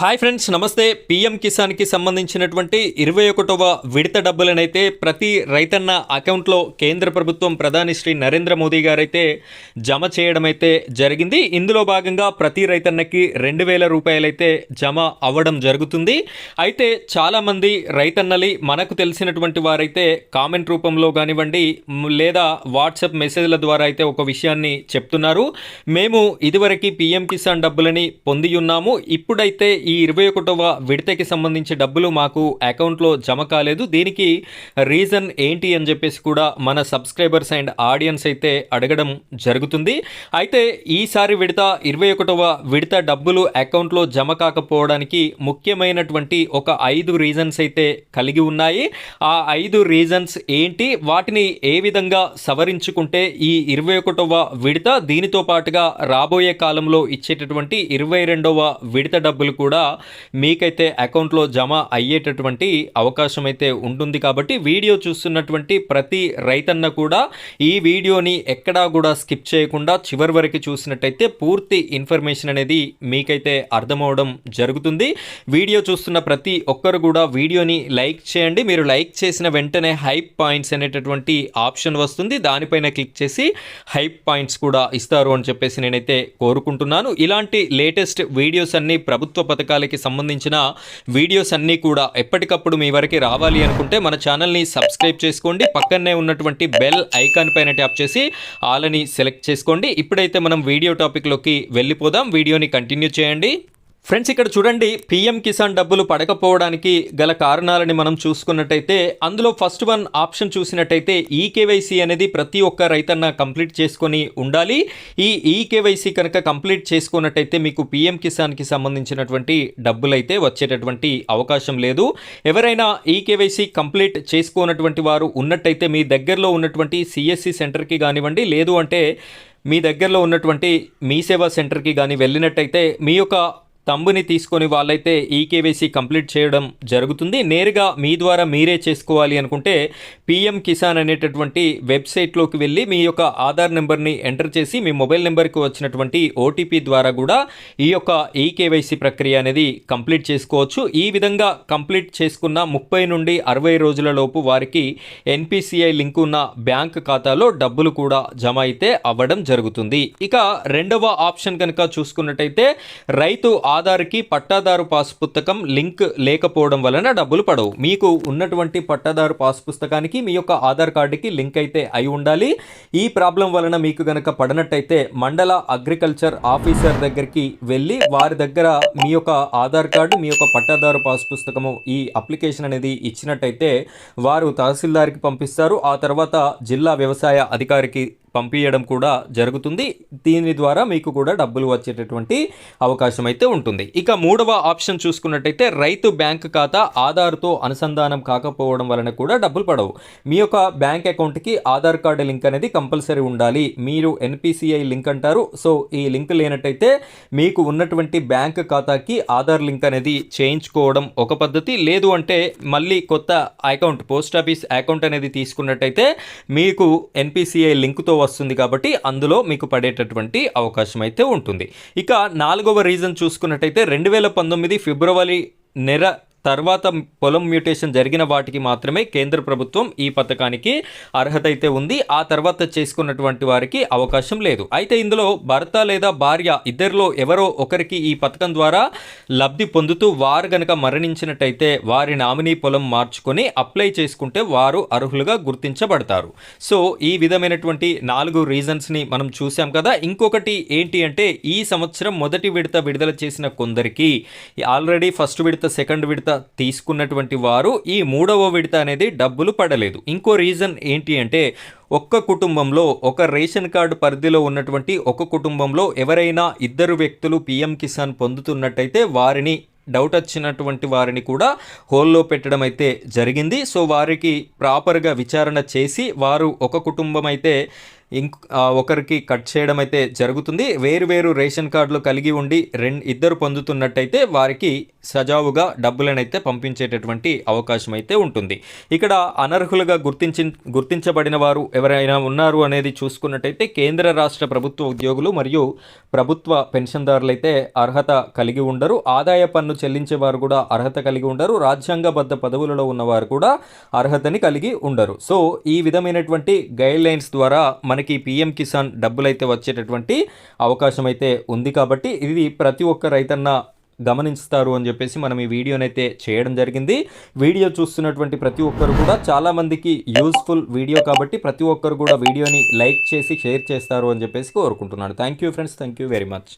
Hi friends నమస్తే. PM కిసాన్కి సంబంధించినటువంటి ఇరవై ఒకటవ విడత డబ్బులనైతే ప్రతి రైతన్న అకౌంట్లో కేంద్ర ప్రభుత్వం ప్రధాని శ్రీ నరేంద్ర మోదీ గారైతే జమ చేయడం అయితే జరిగింది. ఇందులో భాగంగా ప్రతి రైతన్నకి రెండు వేల రూపాయలైతే జమ అవ్వడం జరుగుతుంది. అయితే చాలామంది రైతన్నలి మనకు తెలిసినటువంటి వారైతే కామెంట్ రూపంలో కానివ్వండి లేదా వాట్సాప్ మెసేజ్ల ద్వారా అయితే ఒక విషయాన్ని చెప్తున్నారు. మేము ఇదివరకు పిఎం కిసాన్ డబ్బులని పొంది ఉన్నాము. ఇప్పుడైతే ఈ ఇరవై ఒకటవ విడతకి సంబంధించి డబ్బులు మాకు అకౌంట్లో జమ కాలేదు. దీనికి రీజన్ ఏంటి అని చెప్పేసి కూడా మన సబ్స్క్రైబర్స్ అండ్ ఆడియన్స్ అయితే అడగడం జరుగుతుంది. అయితే ఈసారి విడత ఇరవై ఒకటవ విడత డబ్బులు అకౌంట్లో జమ కాకపోవడానికి ముఖ్యమైనటువంటి ఒక ఐదు రీజన్స్ అయితే కలిగి ఉన్నాయి. ఆ ఐదు రీజన్స్ ఏంటి? వాటిని ఏ విధంగా సవరించుకుంటే ఈ ఇరవై ఒకటవ విడత దీనితో పాటుగా రాబోయే కాలంలో ఇచ్చేటటువంటి ఇరవై రెండవ విడత డబ్బులు కూడా మీకైతే అకౌంట్లో జమ అయ్యేటటువంటి అవకాశం అయితే ఉంటుంది కాబట్టి వీడియో చూస్తున్నటువంటి ప్రతి రైతన్న కూడా ఈ వీడియోని ఎక్కడా కూడా స్కిప్ చేయకుండా చివరి వరకు చూసినట్టయితే పూర్తి ఇన్ఫర్మేషన్ అనేది మీకైతే అర్థమవడం జరుగుతుంది. వీడియో చూస్తున్న ప్రతి ఒక్కరు కూడా వీడియోని లైక్ చేయండి. మీరు లైక్ చేసిన వెంటనే హైప్ పాయింట్స్ అనేటటువంటి ఆప్షన్ వస్తుంది. దానిపైన క్లిక్ చేసి హైప్ పాయింట్స్ కూడా ఇస్తారు అని చెప్పేసి నేనైతే కోరుకుంటున్నాను. ఇలాంటి లేటెస్ట్ వీడియోస్ అన్ని ప్రభుత్వ పథకాలకి సంబంధించిన వీడియోస్ అన్నీ కూడా ఎప్పటికప్పుడు మీ వరకు రావాలి అనుకుంటే మన ఛానల్ని సబ్స్క్రైబ్ చేసుకోండి. పక్కనే ఉన్నటువంటి బెల్ ఐకాన్ పైన ట్యాప్ చేసి ఆల్ సెలెక్ట్ చేసుకోండి. ఇప్పుడైతే మనం వీడియో టాపిక్లోకి వెళ్ళిపోదాం. వీడియోని కంటిన్యూ చేయండి. ఫ్రెండ్స్ ఇక్కడ చూడండి పిఎం కిసాన్ డబ్బులు పడకపోవడానికి గల కారణాలని మనం చూసుకున్నట్టయితే అందులో ఫస్ట్ వన్ ఆప్షన్ చూసినట్టయితే ఈ కేవైసీ అనేది ప్రతి ఒక్క రైతన్న కంప్లీట్ చేసుకొని ఉండాలి. ఈ ఈ కేవైసీ కనుక కంప్లీట్ చేసుకున్నట్టయితే మీకు పిఎం కిసాన్కి సంబంధించినటువంటి డబ్బులు అయితే వచ్చేటటువంటి అవకాశం లేదు. ఎవరైనా ఈ కేవైసీ కంప్లీట్ చేసుకున్నటువంటి వారు ఉన్నట్టయితే మీ దగ్గరలో ఉన్నటువంటి సిఎస్సి సెంటర్కి కానివ్వండి లేదు అంటే మీ దగ్గరలో ఉన్నటువంటి మీ సేవా సెంటర్కి కానీ వెళ్ళినట్టయితే మీ యొక్క తంబుని తీసుకొని వాళ్ళైతే ఈ కేవైసీ కంప్లీట్ చేయడం జరుగుతుంది. నేరుగా మీ ద్వారా మీరే చేసుకోవాలి అనుకుంటే పిఎం కిసాన్ అనేటటువంటి వెబ్సైట్లోకి వెళ్ళి మీ యొక్క ఆధార్ నెంబర్ని ఎంటర్ చేసి మీ మొబైల్ నెంబర్కి వచ్చినటువంటి ఓటీపీ ద్వారా కూడా ఈ యొక్క ఈ కేవైసీ ప్రక్రియ అనేది కంప్లీట్ చేసుకోవచ్చు. ఈ విధంగా కంప్లీట్ చేసుకున్న ముప్పై నుండి అరవై రోజుల లోపు వారికి ఎన్పిసిఐ లింక్ ఉన్న బ్యాంక్ ఖాతాలో డబ్బులు కూడా జమ అయితే అవ్వడం జరుగుతుంది. ఇక రెండవ ఆప్షన్ కనుక చూసుకున్నట్టయితే రైతు ఆ ఆధార్కి పట్టాదారు పాస్ పుస్తకం లింక్ లేకపోవడం వలన డబ్బులు పడవు. మీకు ఉన్నటువంటి పట్టాదారు పాస్ పుస్తకానికి మీ యొక్క ఆధార్ కార్డుకి లింక్ అయితే అయి ఉండాలి. ఈ ప్రాబ్లం వలన మీకు గనక పడినట్టయితే మండల అగ్రికల్చర్ ఆఫీసర్ దగ్గరికి వెళ్ళి వారి దగ్గర మీ యొక్క ఆధార్ కార్డు మీ యొక్క పట్టాదారు పాస్ పుస్తకము ఈ అప్లికేషన్ అనేది ఇచ్చినట్టయితే వారు తహసీల్దార్కి పంపిస్తారు. ఆ తర్వాత జిల్లా వ్యవసాయ అధికారికి పంపించడం కూడా జరుగుతుంది. దీని ద్వారా మీకు కూడా డబ్బులు వచ్చేటటువంటి అవకాశం అయితే ఉంటుంది. ఇక మూడవ ఆప్షన్ చూసుకున్నట్టయితే రైతు బ్యాంక్ ఖాతా ఆధార్తో అనుసంధానం కాకపోవడం వలన కూడా డబ్బులు పడవు. మీ యొక్క బ్యాంక్ అకౌంట్కి ఆధార్ కార్డు లింక్ అనేది కంపల్సరీ ఉండాలి. మీరు ఎన్పిసిఐ లింక్ అంటారు. సో ఈ లింక్ లేనట్టయితే మీకు ఉన్నటువంటి బ్యాంక్ ఖాతాకి ఆధార్ లింక్ అనేది చేయించుకోవడం ఒక పద్ధతి. లేదు అంటే మళ్ళీ కొత్త అకౌంట్ పోస్ట్ ఆఫీస్ అకౌంట్ అనేది తీసుకున్నట్టయితే మీకు ఎన్పిసిఐ లింక్తో వస్తుంది కాబట్టి అందులో మీకు పడేటటువంటి అవకాశం అయితే ఉంటుంది. ఇక నాలుగవ రీజన్ చూసుకున్నట్టయితే రెండు వేల పంతొమ్మిది ఫిబ్రవరి నెల తర్వాత పొలం మ్యూటేషన్ జరిగిన వాటికి మాత్రమే కేంద్ర ప్రభుత్వం ఈ పథకానికి అర్హత అయితే ఉంది. ఆ తర్వాత చేసుకున్నటువంటి వారికి అవకాశం లేదు. అయితే ఇందులో భర్త లేదా భార్య ఇద్దరిలో ఎవరో ఒకరికి ఈ పథకం ద్వారా లబ్ధి పొందుతూ వారు గనక మరణించినట్టయితే వారి నామినీ పొలం మార్చుకొని అప్లై చేసుకుంటే వారు అర్హులుగా గుర్తించబడతారు. సో ఈ విధమైనటువంటి నాలుగు రీజన్స్ని మనం చూసాం కదా. ఇంకొకటి ఏంటి అంటే ఈ సంవత్సరం మొదటి విడత విడుదల చేసిన కొందరికి ఆల్రెడీ ఫస్ట్ విడత సెకండ్ విడత తీసుకున్నటువంటి వారు ఈ మూడవ విడత అనేది డబ్బులు పడలేదు. ఇంకో రీజన్ ఏంటి అంటే ఒక్క కుటుంబంలో ఒక రేషన్ కార్డు పరిధిలో ఉన్నటువంటి ఒక కుటుంబంలో ఎవరైనా ఇద్దరు వ్యక్తులు పిఎం కిసాన్ పొందుతున్నట్టయితే వారిని డౌట్ వచ్చినటువంటి వారిని కూడా హోల్లో పెట్టడం అయితే జరిగింది. సో వారికి ప్రాపర్గా విచారణ చేసి వారు ఒక కుటుంబం అయితే ఒకరికి కట్ చేయడం అయితే జరుగుతుంది. వేరు వేరు రేషన్ కార్డులు కలిగి ఉండి రెండు ఇద్దరు పొందుతున్నట్టయితే వారికి సజావుగా డబ్బులనైతే పంపించేటటువంటి అవకాశం అయితే ఉంటుంది. ఇక్కడ అనర్హులుగా గుర్తించి గుర్తించబడిన వారు ఎవరైనా ఉన్నారు అనేది చూసుకున్నట్టయితే కేంద్ర రాష్ట్ర ప్రభుత్వ ఉద్యోగులు మరియు ప్రభుత్వ పెన్షన్దారులైతే అర్హత కలిగి ఉండరు. ఆదాయ పన్ను చెల్లించే వారు కూడా అర్హత కలిగి ఉండరు. రాజ్యాంగబద్ధ పదవులలో ఉన్నవారు కూడా అర్హతని కలిగి ఉండరు. సో ఈ విధమైనటువంటి గైడ్ లైన్స్ ద్వారా మనకి పిఎం కిసాన్ డబ్బులైతే వచ్చేటటువంటి అవకాశం అయితే ఉంది కాబట్టి ఇది ప్రతి ఒక్క రైతన్న గమనిస్తారు అని చెప్పేసి మనం ఈ వీడియోనైతే చేయడం జరిగింది. వీడియో చూస్తున్నటువంటి ప్రతి ఒక్కరు కూడా చాలామందికి యూస్ఫుల్ వీడియో కాబట్టి ప్రతి ఒక్కరు కూడా వీడియోని లైక్ చేసి షేర్ చేస్తారు అని చెప్పేసి కోరుకుంటున్నాను. Thank you friends thank you very much